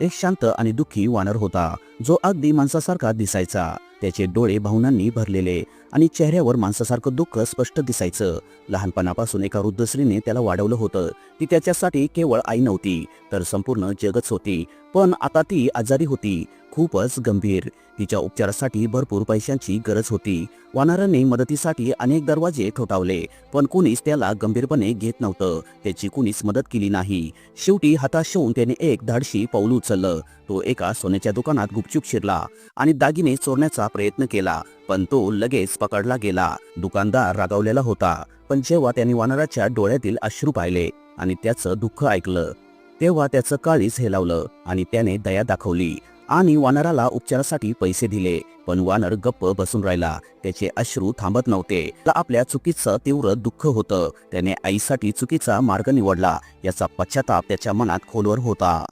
एक शांत आणि दुःखी वानर होता जो अगदी माणसासारखा दिसायचा. त्याचे डोळे भावनांनी भरलेले आणि चेहऱ्यावर माणसासारखं दुःख स्पष्ट दिसायचं. लहानपणापासून एका वृद्ध स्त्रीने त्याला वाढवलं होतं. ती त्याच्यासाठी केवळ आई नव्हती तर संपूर्ण जगच होती. पण आता ती आजारी होती. खूपच गंभीर. तिच्या उपचारासाठी भरपूर पैशांची गरज होती. वानराने मदतीसाठी अनेक दरवाजे ठोठावले पण कुणीच त्याला गंभीरपणे घेत नव्हतं. त्याची कुणीच मदत केली नाही. शेवटी हताश होऊन त्याने एक धाडशी पाऊल उचललं. तो एका सोन्याच्या दुकानात गुपचूप शिरला आणि दागिने चोरण्याचा प्रयत्न केला पण तो लगेच पकडला गेला. दुकानदार रागावलेला होता पण जेव्हा त्याने वानराच्या डोळ्यातील अश्रू पाहिले आणि त्याचं दुःख ऐकलं तेव्हा त्याचं काळीच हेलावलं आणि त्याने दया दाखवली आणि वानराला उपचारासाठी पैसे दिले. पण वानर गप्प बसून राहिला त्याचे अश्रू थांबत नव्हते. आपल्या चुकीचं तीव्र दुःख होतं. त्याने आईसाठी चुकीचा मार्ग निवडला याचा पश्चाताप त्याच्या मनात खोलवर होता.